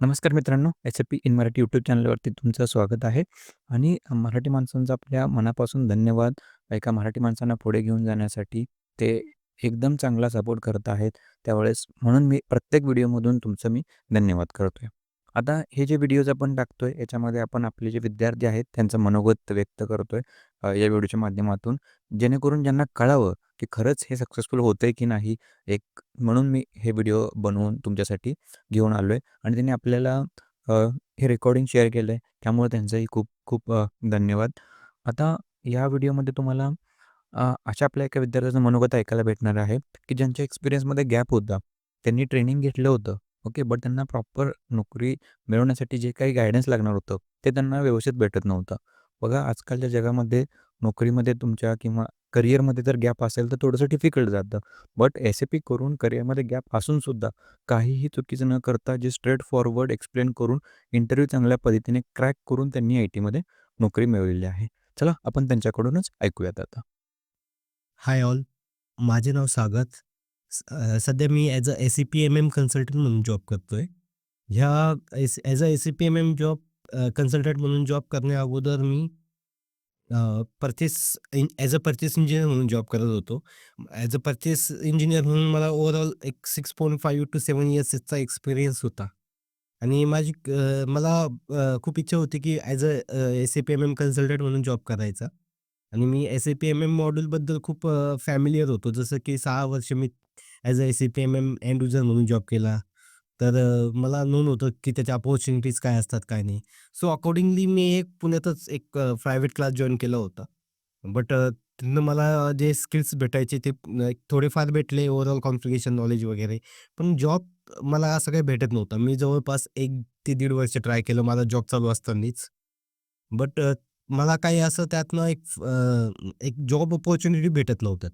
नमस्कार मित्रांनो, SAP in Marathi YouTube चॅनलवरती तुमचं स्वागत आहे आणि मराठी माणसांचा आपल्या मनापासून धन्यवाद. एका मराठी माणसांना पुढे घेऊन जाण्यासाठी ते एकदम चांगला सपोर्ट करत आहेत. त्यावेळेस म्हणून मी प्रत्येक व्हिडिओमधून तुमचं मी धन्यवाद करतोय. आता हे जे व्हिडिओज आपण टाकतोय, याच्यामध्ये आपण आपले जे विद्यार्थी आहेत, त्यांचं मनोगत व्यक्त करतोय या व्हिडिओच्या माध्यमातून. जेणेकरून ज्यांना कळावं, की खरंच हे सक्सेसफुल होतंय की नाही, एक म्हणून मी हे व्हिडिओ बनवून तुमच्यासाठी घेऊन आलो आहे आणि त्यांनी आपल्याला हे रेकॉर्डिंग शेअर केलं आहे त्यामुळे त्यांचंही खूप खूप धन्यवाद. आता या व्हिडिओमध्ये तुम्हाला अशा आपल्या एका विद्यार्थ्याचं मनोगत ऐकायला भेटणार आहे, की ज्यांच्या एक्सपिरियन्समध्ये गॅप होता. त्यांनी ट्रेनिंग घेतलं होतं, ओके. बट त्यांना प्रॉपर नोकरी मिळवण्यासाठी जे काही गायडन्स लागणार होतं, ते त्यांना व्यवस्थित भेटत नव्हतं. बघा आजकालच्या जगामध्ये नोकरीमध्ये तुमच्या किंवा करिअरमध्ये जर गॅप असेल, तर थोडंसं डिफिकल्ट जातं. बट एस-ए-पी करून करिअरमध्ये गॅप असूनसुद्धा काहीही चुकीचं न करता जे स्ट्रेट फॉरवर्ड एक्सप्लेन करून इंटरव्ह्यू चांगल्या पद्धतीने क्रॅक करून त्यांनी आय-टीमध्ये नोकरी मिळवलेली आहे. चला आपण त्यांच्याकडूनच ऐकूयात आता. Hi all. माझे नाव सागत स सध्या मी ॲज अ एस-सी-पी-एम-एम कन्सल्टंट म्हणून जॉब करतोय. ह्या as as a S C P M M job consultant म्हणून जॉब करण्या अगोदर मी अ, purchase in as a purchase engineer म्हणून जॉब करत होतो. ॲज अ पर्चेस इंजिनियर म्हणून मला ओव्हरऑल एक 6.5 टू 7 इयर्सचा एक्सपिरियन्स होता. आणि माझी अ, मला अ, खूप इच्छा होती की as a uh, S A P M M consultant म्हणून जॉब करायचा. आणि मी एस-ए-पी-एम-एम मॉड्यूलबद्दल खूप अ, फॅमिलिअर होतो. जसं की 6 वर्ष मी as a S A P M M end user म्हणून जॉब केला. तर अ, मला नोंद होतं की त्याच्या अपॉर्च्युनिटीज काय असतात, काय नाही. सो अकॉर्डिंगली मी एक पुण्यातच एक अ, प्रायव्हेट क्लास जॉइन केला होता. बट अ, तिथनं मला जे स्किल्स भेटायचे ते एक थोडेफार भेटले ओव्हरऑल कॉन्फिगरेशन नॉलेज वगैरे. पण जॉब मला असं काही भेटत नव्हतं. मी जवळपास 1 ते दीड वर्ष ट्राय केलं माझा जॉब चालू असतानाच. बट अ, मला काही असं त्यातनं एक अ, एक जॉब अपॉर्च्युनिटी भेटत नव्हत्या.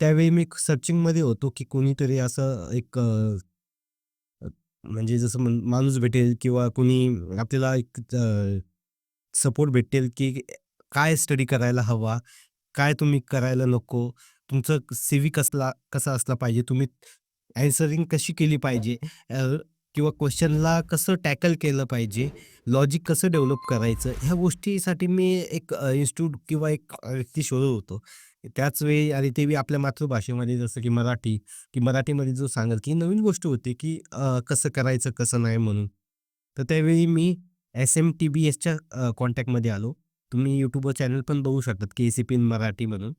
त्यावेळी मी सर्चिंगमध्ये होतो की कोणीतरी असं एक अ, म्हणजे जसं मन माणूस भेटेल किंवा कुणी आपल्याला एक अ, सपोर्ट भेटेल की काय स्टडी करायला हवा, काय तुम्ही करायला नको, तुमचं सी-व्ही कसला कसा असला पाहिजे, तुम्ही ॲन्सरिंग कशी केली पाहिजे अ, किंवा क्वेश्चनला कसं टॅकल केलं पाहिजे, लॉजिक कसं डेव्हलप करायचं, ह्या गोष्टीसाठी मी एक अ, इन्स्टिट्यूट किंवा एक व्यक्ती शोधत होतो. त्याच वेळी आणि ते बी आपल्या मातृभाषेमध्ये जसं की मराठी, की मराठीमध्ये जो सांगाल की नवीन गोष्ट होती की अ, कसं करायचं, कसं नाही म्हणून. तर त्यावेळी मी एस-एम-टी-बी-एसच्या अ, कॉन्टॅक्टमध्ये आलो. तुम्ही YouTubeवर चॅनल पण बघू शकतात की एस-ए-पी इन मराठी म्हणून.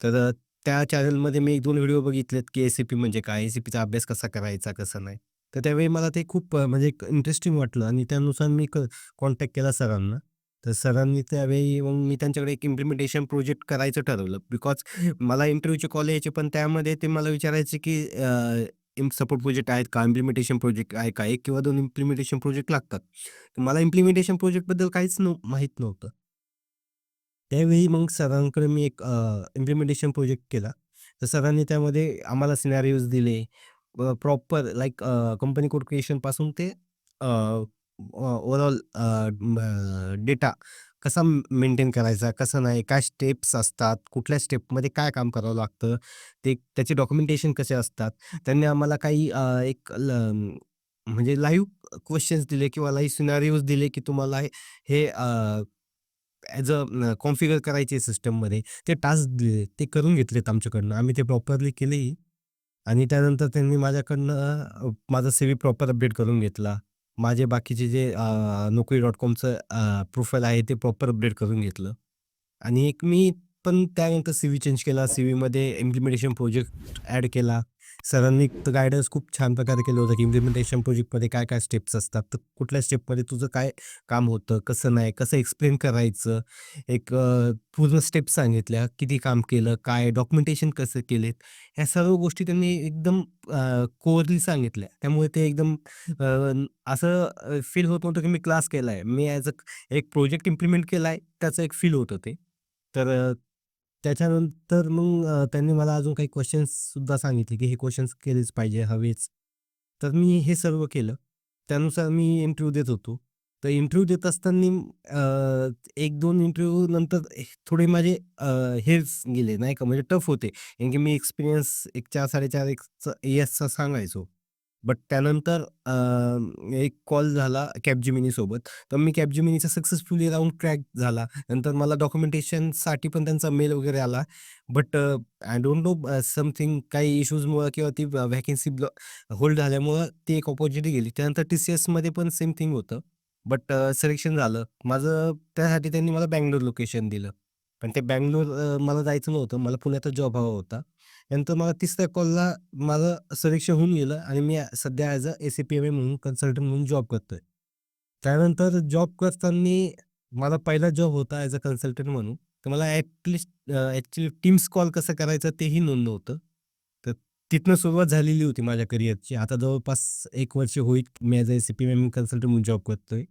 तर अ, त्या चॅनलमध्ये मी 1-2 व्हिडिओ बघितलेत की एस-ए-पी म्हणजे काय? एस-ए-पीचा अभ्यास कसा करायचा, कसा नाही. तर त्यावेळी मला ते खूप म्हणजे एक इंटरेस्टिंग वाटलं आणि त्यानुसार मी क कॉन्टॅक्ट केला सरांना. तर सरांनी त्यावेळी मग मी त्यांच्याकडे एक इम्प्लिमेंटेशन प्रोजेक्ट करायचं ठरवलं. बिकॉज मला इंटरव्ह्यूचे कॉल यायचे, पण त्यामध्ये ते मला विचारायचे की इम सपोर्ट प्रोजेक्ट आहेत का? इम्प्लिमेंटेशन प्रोजेक्ट आहे का? एक किंवा दोन इम्प्लिमेंटेशन प्रोजेक्ट लागतात. तर मला इम्प्लिमेंटेशन प्रोजेक्टबद्दल काहीच नव माहीत नव्हतं. त्यावेळी मग सरांकडे मी एक इम्प्लिमेंटेशन प्रोजेक्ट केला. तर सरांनी त्यामध्ये आम्हाला सिनॅरिओज दिले. प्रॉपर लाईक कंपनी कोड क्रिएशनपासून ते ओवरऑल ओव्हरऑल डेटा कसा मेंटेन करायचा, कसं नाही, काय स्टेप्स असतात, कुठल्या स्टेपमध्ये काय काम करावं लागतं, ते त्याचे डॉक्युमेंटेशन कसे असतात. त्यांनी आम्हाला काही एक ल म्हणजे लाईव्ह क्वेश्चन्स दिले किंवा लाईव्ह सिनारिओज दिले, की तुम्हाला हे ॲज अ कॉन्फिगर करायचे सिस्टममध्ये. ते टास्क दिले, ते करून घेतलेत आमच्याकडनं. आम्ही ते प्रॉपरली केलेही आणि त्यानंतर त्यांनी माझ्याकडनं अ, माझा सी-व्ही प्रॉपर अपडेट करून घेतला. माझे बाकीचे जे अ, डॉट अ, प्रोफाईल आहे ते प्रॉपर अपडेट करून घेतलं आणि एक मी पण त्यानंतर सी-व्ही चेंज केला. सी-व्हीमध्ये इम्प्लिमेंटेशन प्रोजेक्ट ॲड केला. सरांनी तर खूप छान प्रकारे केलं होतं, की इम्प्लिमेंटेशन प्रोजेक्टमध्ये काय-काय स्टेप्स असतात. तर कुठल्या स्टेपमध्ये तुझं काय काम होतं, कसं नाही, कसं एक्सप्लेन करायचं. एक पूर्ण स्टेप सांगितल्या, किती काम केलं, काय डॉक्युमेंटेशन कसं केलेत. ह्या सर्व गोष्टी त्यांनी एकदम कोअरली सांगितल्या. त्यामुळे ते एकदम असं फील होत नव्हतं, की मी क्लास केला आहे मी ॲज अ एक प्रोजेक्ट इम्प्लिमेंट केला आहे त्याचं एक फील होतं ते. तर त्याच्यानंतर मग त्यांनी मला अजून काही क्वेशन्ससुद्धा सांगितले, की हे क्वेश्चन्स केलेच पाहिजे, हवेच. तर मी हे सर्व केलं. त्यानुसार मी इंटरव्ह्यू देत होतो. तर इंटरव्ह्यू देत असताना एक दोन इंटरव्ह्यू नंतर थोडे माझे हेच गेले नाही का, म्हणजे टफ होते. कारण की मी एक्सपिरियन्स एक 4-4.5 इयर्सचा सांगायचो. बट त्यानंतर अ, एक कॉल झाला कॅपजेमिनीसोबत. तर मी कॅपजेमिनीचा सक्सेसफुली राउंड क्रॅक झाला. नंतर मला डॉक्युमेंटेशनसाठी पण त्यांचा मेल वगैरे आला. But uh, I don't know uh, something काही इश्यूजमुळं किंवा ती व्हॅकन्सी ब्लॉ होल्ड झाल्यामुळं ती एक अपॉर्च्युनिटी गेली. त्यानंतर टी-सी-एसमध्ये पण सेम थिंग होतं. बट अ, सिलेक्शन झालं. माझं त्यासाठी त्यांनी मला बंगलोर लोकेशन दिलं. पण ते बंगलोर अ, मला जायचं नव्हतं. मला पुण्यातच जॉब हवा होता. नंतर मला तिसऱ्या कॉलला मला सिलेक्शन होऊन गेलं आणि मी सध्या as a A C P M A म्हणून कन्सल्टंट म्हणून जॉब करतोय. त्यानंतर जॉब करताना मला पहिला जॉब होता ॲज अ कन्सल्टंट म्हणून. तर मला at least uh, actually Teams call कसं करायचं तेही नोंद नव्हतं. तर तिथनं सुरुवात झालेली होती माझ्या करिअरची. आता जवळपास 1 वर्ष होईल मी ॲज अ ए-सी-पी-एम-एम कन्सल्टंट म्हणून जॉब करतोय.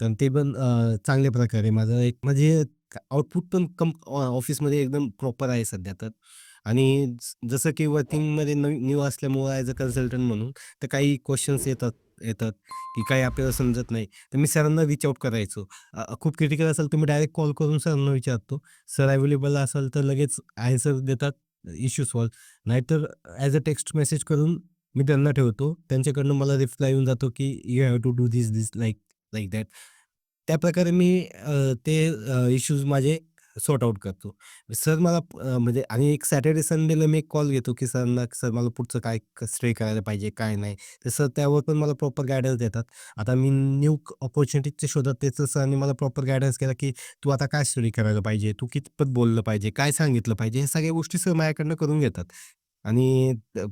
तर ते पण अ, चांगल्या प्रकारे माझं एक म्हणजे आउटपुट पण कम ऑफिसमध्ये एकदम प्रॉपर आहे सध्या तर. आणि जसं की वर्किंगमध्ये नवी न्यू असल्यामुळं ॲज अ कन्सल्टंट म्हणून तर काही क्वेश्चन्स येतात येतात, की काही आपल्याला समजत नाही. तर मी सरांना विच आउट करायचो. अ, खूप क्रिटिकल असेल तर मी डायरेक्ट कॉल करून सरांना विचारतो. सर अवेलेबल असाल तर लगेच आन्सर देतात, इश्यू सॉल्व्ह. नाहीतर ॲज अ टेक्स्ट मेसेज करून मी त्यांना ठेवतो. त्यांच्याकडनं मला रिप्लाय येऊन जातो, की you have to do this this like like that. त्याप्रकारे मी अ, ते अ, इश्यूज माझे सॉर्ट आउट करतो. सर मला अ, म्हणजे आणि एक सॅटर्डे संडेला मी एक कॉल घेतो, की सरांना सर मला पुढचं काय स्टे करायला पाहिजे, काय नाही. तर सर त्यावर पण मला प्रॉपर गाईडन्स देतात. आता मी न्यू अपॉर्च्युनिटीजच्या शोधात त्याचं सरांनी मला प्रॉपर गाईडन्स केला, की तू आता काय स्टडी करायला पाहिजे, तू कितपत बोललं पाहिजे, काय सांगितलं पाहिजे, ह्या सगळ्या गोष्टी सर माझ्याकडनं करून घेतात. आणि अ,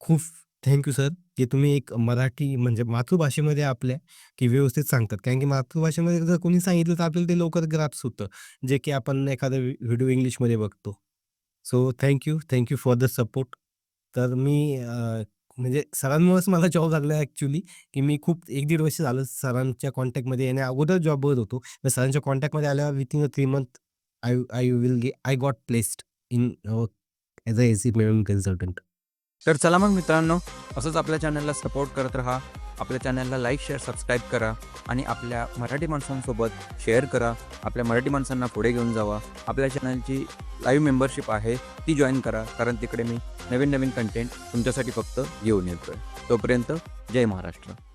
खूप थँक यू सर, की तुम्ही एक मराठी म्हणजे मातृभाषेमध्ये आपल्या, की व्यवस्थित सांगतात. कारण की मातृभाषेमध्ये जर कोणी सांगितलं तर आपल्याला ते लवकर ग्रास्प होतं. जे की आपण एखादा व्हिडिओ इंग्लिशमध्ये बघतो. So thank you, thank you for the support. तर मी अ, म्हणजे सरांमुळेच मला जॉब लागला ॲक्चुअली, की मी खूप 1-1.5 वर्ष झालं सरांच्या कॉन्टॅक्टमध्ये येण्या अगोदर बघत होतो. तर सरांच्या कॉन्टॅक्टमध्ये आल्यावर within a 3 month I I will get I got placed in uh, as a A C मिळून कन्सल्ट कन्सल्टंट. तर चला मग मित्रांनो, असंच आपल्या चॅनलला सपोर्ट करत राहा. आपल्या चॅनलला लाईक, शेअर, सबस्क्राईब करा आणि आपल्या मराठी माणसांसोबत शेअर करा. आपल्या मराठी माणसांना पुढे घेऊन जावा. आपल्या चॅनलची लाईव्ह मेंबरशिप आहे, ती जॉईन करा. कारण तिकडे मी नवीन-नवीन कंटेंट तुमच्यासाठी फक्त घेऊन येतोय. तोपर्यंत जय महाराष्ट्र.